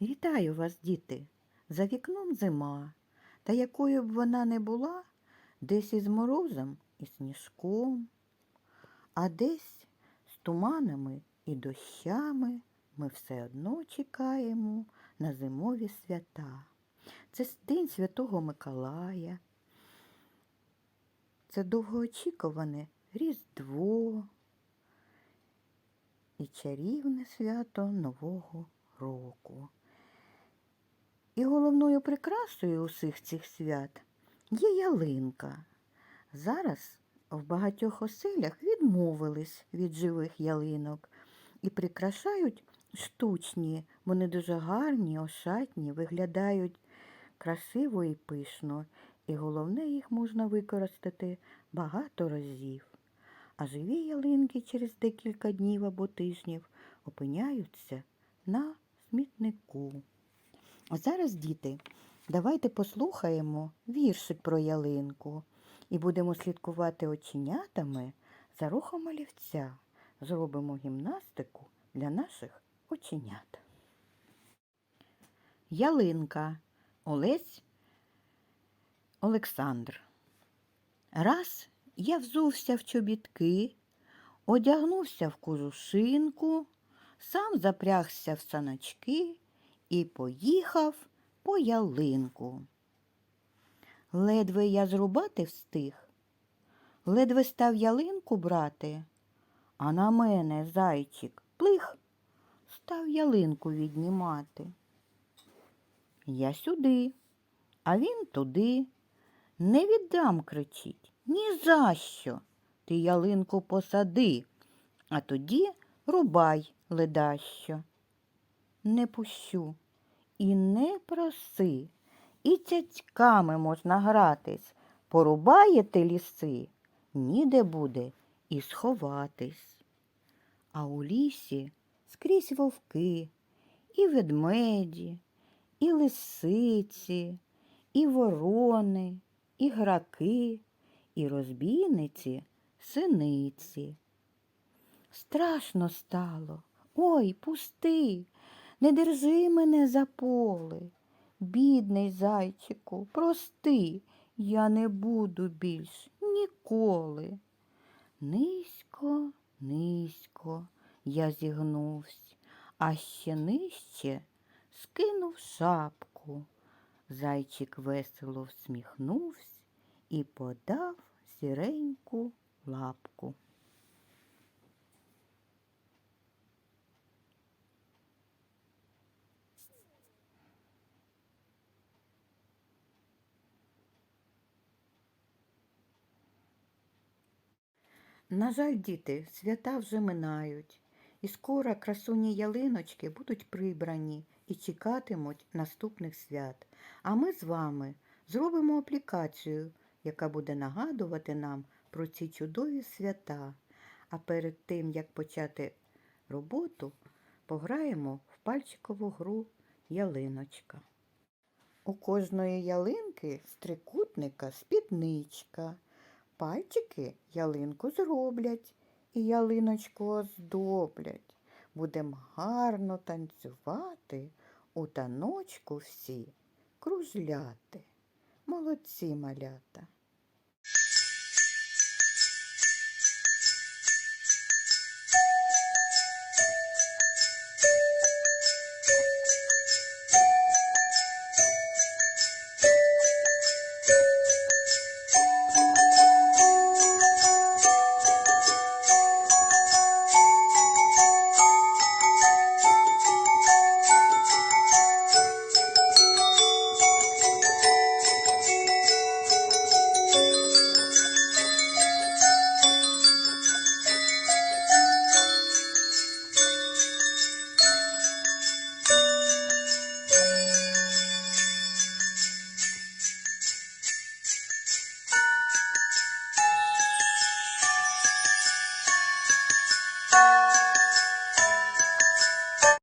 Вітаю вас, діти! За вікном зима, та якою б вона не була, десь із морозом і сніжком, а десь з туманами і дощами ми все одно чекаємо на зимові свята. Це День Святого Миколая, це довгоочікуване Різдво і чарівне свято Нового року. І головною прикрасою усіх цих свят є ялинка. Зараз в багатьох оселях відмовились від живих ялинок і прикрашають штучні, вони дуже гарні, ошатні, виглядають красиво і пишно, і головне, їх можна використати багато разів. А живі ялинки через декілька днів або тижнів опиняються на смітнику. А зараз, діти, давайте послухаємо віршик про ялинку і будемо слідкувати оченятами за рухом олівця. Зробимо гімнастику для наших оченят. Ялинка Олесь Олександр. Раз я взувся в чобітки, одягнувся в кожушинку, сам запрягся в саначки і поїхав по ялинку. Ледве я зрубати встиг, ледве став ялинку брати, а на мене зайчик плих став ялинку віднімати. Я сюди, а він туди. Не віддам, кричить, ні за що. Ти ялинку посади, а тоді рубай ледащо. Не пущу і не проси, і цяцьками можна гратись. Порубаєте ліси, ніде буде і сховатись. А у лісі скрізь вовки, і ведмеді, і лисиці, і ворони, і граки, і розбійниці, синиці. Страшно стало. Ой, пусти, не держи мене за поле. Бідний зайчику, прости, я не буду більш ніколи. Низько, низько я зігнувсь, а ще нижче скинув шапку. Зайчик весело всміхнувся і подав сіреньку лапку. На жаль, діти, свята вже минають, і скоро красуні ялиночки будуть прибрані і чекатимуть наступних свят. А ми з вами зробимо аплікацію, яка буде нагадувати нам про ці чудові свята. А перед тим, як почати роботу, пограємо в пальчикову гру ялиночка. У кожної ялинки з трикутника спідничка. Пальчики ялинку зроблять і ялиночку оздоблять. Будем гарно танцювати, у таночку всі кружляти. Молодці малята.